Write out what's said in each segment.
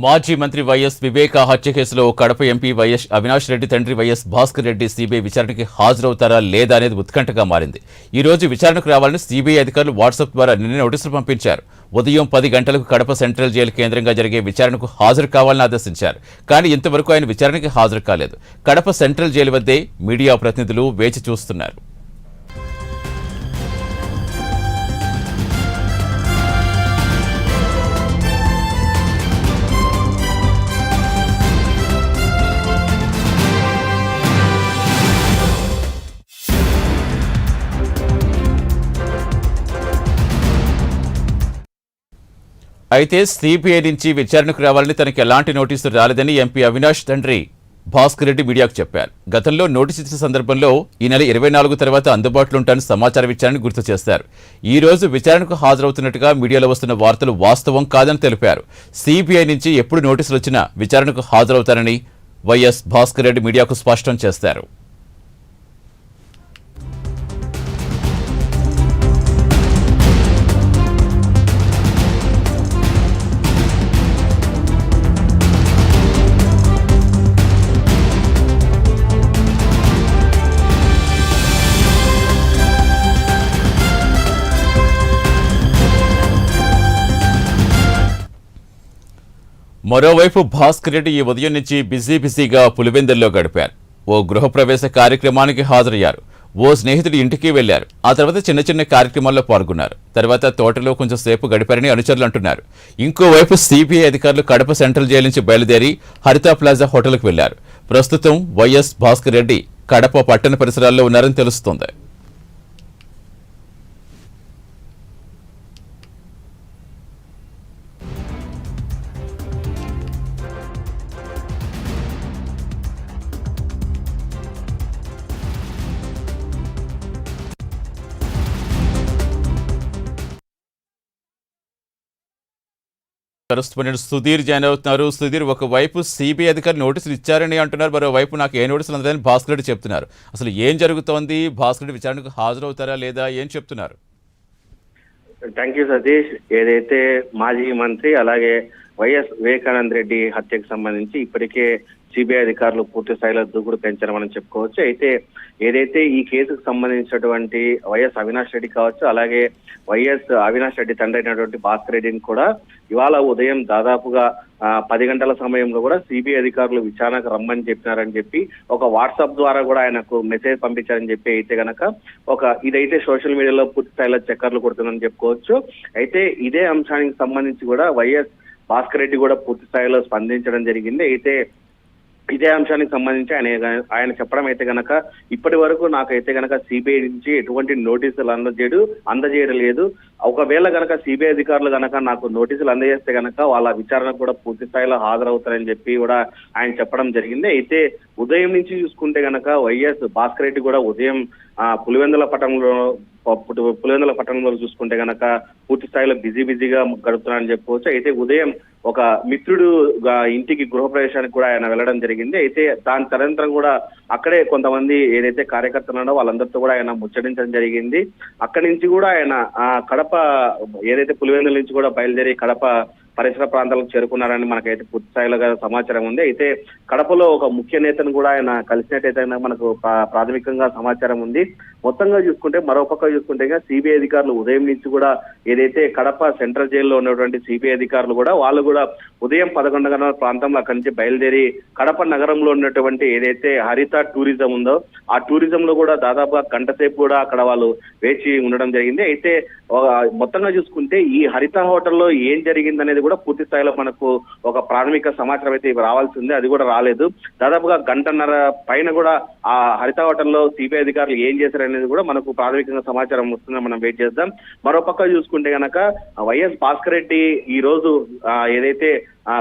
మాజీ మంత్రి వైఎస్ వివేక హత్య కేసులో కడప ఎంపీ వైఎస్ అవినాష్ రెడ్డి తండ్రి వైఎస్ భాస్కర్ రెడ్డి సీబీఐ విచారణకి హాజరవుతారా లేదా అనేది ఉత్కంఠగా మారింది. ఈ రోజు విచారణకు రావాలని సీబీఐ అధికారులు వాట్సాప్ ద్వారా నిన్న నోటీసులు పంపించారు. ఉదయం పది గంటలకు కడప సెంట్రల్ జైలు కేంద్రంగా జరిగే విచారణకు హాజరు కావాలని ఆదేశించారు. కానీ ఇంతవరకు ఆయన విచారణకి హాజరు కాలేదు. కడప సెంట్రల్ జైలు వద్దే మీడియా ప్రతినిధులు వేచి చూస్తున్నారు. అయితే సిబిఐ నుంచి విచారణకు రావాలని తనకు ఎలాంటి నోటీసులు రాలేదని ఎంపీ అవినాష్ తండ్రి భాస్కర్ రెడ్డి మీడియాకు చెప్పారు. గతంలో నోటీసు ఇచ్చిన సందర్భంలో ఈ నెల ఇరవై నాలుగు తర్వాత అందుబాటులో ఉంటానని సమాచారం ఇచ్చారని గుర్తు చేశారు. ఈ రోజు విచారణకు హాజరవుతున్నట్టుగా మీడియాలో వస్తున్న వార్తలు వాస్తవం కాదని తెలిపారు. సిబిఐ నుంచి ఎప్పుడు నోటీసులు వచ్చినా విచారణకు హాజరవుతారని వైఎస్ భాస్కర్ రెడ్డి మీడియాకు స్పష్టం చేశారు. మరోవైపు భాస్కర్ రెడ్డి ఈ ఉదయం నుంచి బిజీ బిజీగా పులివెందుల్లో గడిపారు. ఓ గృహప్రవేశ కార్యక్రమానికి హాజరయ్యారు. ఓ స్నేహితుడి ఇంటికి వెళ్ళారు. ఆ తర్వాత చిన్న చిన్న కార్యక్రమాల్లో పాల్గొన్నారు. తర్వాత తోటలో కొంచెం సేపు గడిపారని అనుచరులు అంటున్నారు. ఇంకోవైపు సిబిఐ అధికారులు కడప సెంట్రల్ జైలు నుంచి బయలుదేరి హరిత ప్లాజా హోటల్కు వెళ్ళారు. ప్రస్తుతం వైఎస్ భాస్కర్ రెడ్డి కడప పట్టణ పరిసరాల్లో ఉన్నారని తెలుస్తోంది. కరెస్పాండెంట్ సుధీర్ జాయిన్ అవుతున్నారు. సుధీర్ ఒకవైపు సిబిఐ అధికారులు నోటీసులు ఇచ్చారని అంటున్నారు. మరోవైపు నాకు ఏ నోటీసులు అందదని భాస్కర్ రెడ్డి చెప్తున్నారు. అసలు ఏం జరుగుతోంది? భాస్కర్ రెడ్డి విచారణకు హాజరవుతారా లేదా? ఏం చెప్తున్నారు? Thank you Satish. ఏదైతే మాజీ మంత్రి అలాగే వైఎస్ వివేకానంద రెడ్డి హత్యకు సంబంధించి ఇప్పటికే సిబిఐ అధికారులు పూర్తి స్థాయిలో దూకుడు పెంచారు మనం చెప్పుకోవచ్చు. అయితే ఏదైతే ఈ కేసుకు సంబంధించినటువంటి వైఎస్ అవినాష్ రెడ్డి కావచ్చు అలాగే వైఎస్ అవినాష్ రెడ్డి తండ్రి అయినటువంటి భాస్కర్ రెడ్డిని కూడా ఇవాళ ఉదయం దాదాపుగా పది గంటల సమయంలో కూడా సిబిఐ అధికారులు విచారణకు రమ్మని చెప్పినారని చెప్పి ఒక వాట్సాప్ ద్వారా కూడా ఆయనకు మెసేజ్ పంపించారని చెప్పి అయితే గనక ఒక ఇదైతే సోషల్ మీడియాలో పూర్తి స్థాయిలో చక్కర్లు కొడుతుందని చెప్పుకోవచ్చు. అయితే ఇదే అంశానికి సంబంధించి కూడా వైఎస్ భాస్కర్ రెడ్డి కూడా పూర్తి స్థాయిలో స్పందించడం జరిగింది. అయితే ఇదే అంశానికి సంబంధించి ఆయన ఆయన చెప్పడం అయితే గనక ఇప్పటి వరకు నాకైతే గనక సిబిఐ నుంచి ఎటువంటి నోటీసులు అందజేయడు అందజేయడం లేదు ఒకవేళ గనక సిబిఐ అధికారులు గనక నాకు నోటీసులు అందజేస్తే గనక వాళ్ళ విచారణకు కూడా పూర్తి స్థాయిలో హాజరవుతారని చెప్పి కూడా ఆయన చెప్పడం జరిగింది. అయితే ఉదయం నుంచి చూసుకుంటే గనక వైఎస్ భాస్కర్ రెడ్డి కూడా ఉదయం పులివెందుల పట్టణంలో పులివెందుల పట్టణంలో చూసుకుంటే గనక పూర్తి స్థాయిలో బిజీ బిజీగా గడుపుతున్నారని చెప్పుకోవచ్చు అయితే ఉదయం ఒక మిత్రుడు ఇంటికి గృహప్రవేశానికి కూడా ఆయన వెళ్ళడం జరిగింది. అయితే దాని తదనంతరం కూడా అక్కడే కొంతమంది ఏదైతే కార్యకర్తలు ఉన్నారో వాళ్ళందరితో కూడా ఆయన ముచ్చటించడం జరిగింది. అక్కడి నుంచి కూడా ఆయన ఆ కడప ఏదైతే పులివెందుల నుంచి కూడా బయలుదేరి కడప పరిసర ప్రాంతాలకు చేరుకున్నారని మనకైతే పూర్తి స్థాయిలో సమాచారం ఉంది. అయితే కడపలో ఒక ముఖ్య నేతను కూడా ఆయన కలిసినట్టయితే మనకు ప్రాథమికంగా సమాచారం ఉంది. మొత్తంగా చూసుకుంటే మరోపక్క చూసుకుంటే సిబిఐ అధికారులు ఉదయం నుంచి కూడా ఏదైతే కడప సెంట్రల్ జైల్లో ఉన్నటువంటి సిబిఐ అధికారులు కూడా వాళ్ళు కూడా ఉదయం పదకొండు గంటల ప్రాంతంలో అక్కడి నుంచి బయలుదేరి కడప నగరంలో ఉన్నటువంటి ఏదైతే హరిత టూరిజం ఉందో ఆ టూరిజం లో కూడా దాదాపుగా గంట సేపు కూడా అక్కడ వాళ్ళు వేచి ఉండడం జరిగింది. అయితే మొత్తంగా చూసుకుంటే ఈ హరిత హోటల్లో ఏం జరిగిందనేది అనేది కూడా పూర్తి స్థాయిలో మనకు ఒక ప్రాథమిక సమాచారం అయితే రావాల్సింది. అది కూడా రాలేదు. దాదాపుగా గంటన్నర పైన కూడా ఆ హరిత హోటల్లో సిబిఐ అధికారులు ఏం చేశారనేది కూడా మనకు ప్రాథమికంగా సమాచారం వస్తుందని మనం వెయిట్ చేద్దాం. మరోపక్క చూసుకుంటే గనక వైఎస్ భాస్కర్ రెడ్డి ఈ రోజు ఏదైతే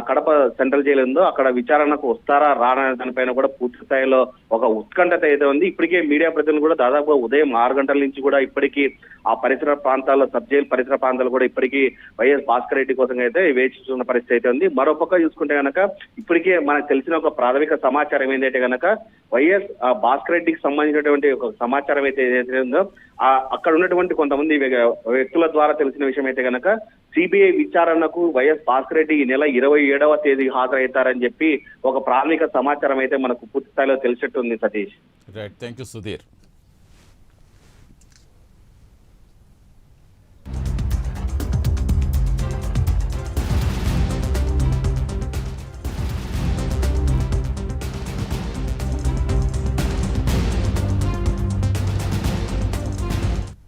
కడప సెంట్రల్ జైలు ఉందో అక్కడ విచారణకు వస్తారా రానా దానిపైన కూడా పూర్తి స్థాయిలో ఒక ఉత్కంఠత అయితే ఉంది ఇప్పటికే మీడియా ప్రతినిధులు కూడా దాదాపు ఉదయం ఆరు గంటల నుంచి కూడా ఇప్పటికీ ఆ పరిసర ప్రాంతాల్లో సబ్ జైలు పరిసర ప్రాంతాలు కూడా ఇప్పటికీ వైఎస్ భాస్కర్ రెడ్డి కోసం అయితే వేచి చూస్తున్న పరిస్థితి అయితే ఉంది. మరోపక్క చూసుకుంటే కనుక ఇప్పటికే మనకు తెలిసిన ఒక ప్రాథమిక సమాచారం ఏంటంటే కనుక వైఎస్ భాస్కర్ రెడ్డికి సంబంధించినటువంటి ఒక సమాచారం అయితే ఏదైతే ఉందో ఆ అక్కడ ఉన్నటువంటి కొంతమంది వ్యక్తుల ద్వారా తెలిసిన విషయం అయితే గనక సిబిఐ విచారణకు వైఎస్ భాస్కర్ రెడ్డి ఈ నెల ఇరవై ఏడవ తేదీ హాజరవుతారని చెప్పి ఒక ప్రాథమిక సమాచారం అయితే మనకు పూర్తి స్థాయిలో తెలిసినట్టుంది Satish. Right thank you Sudheer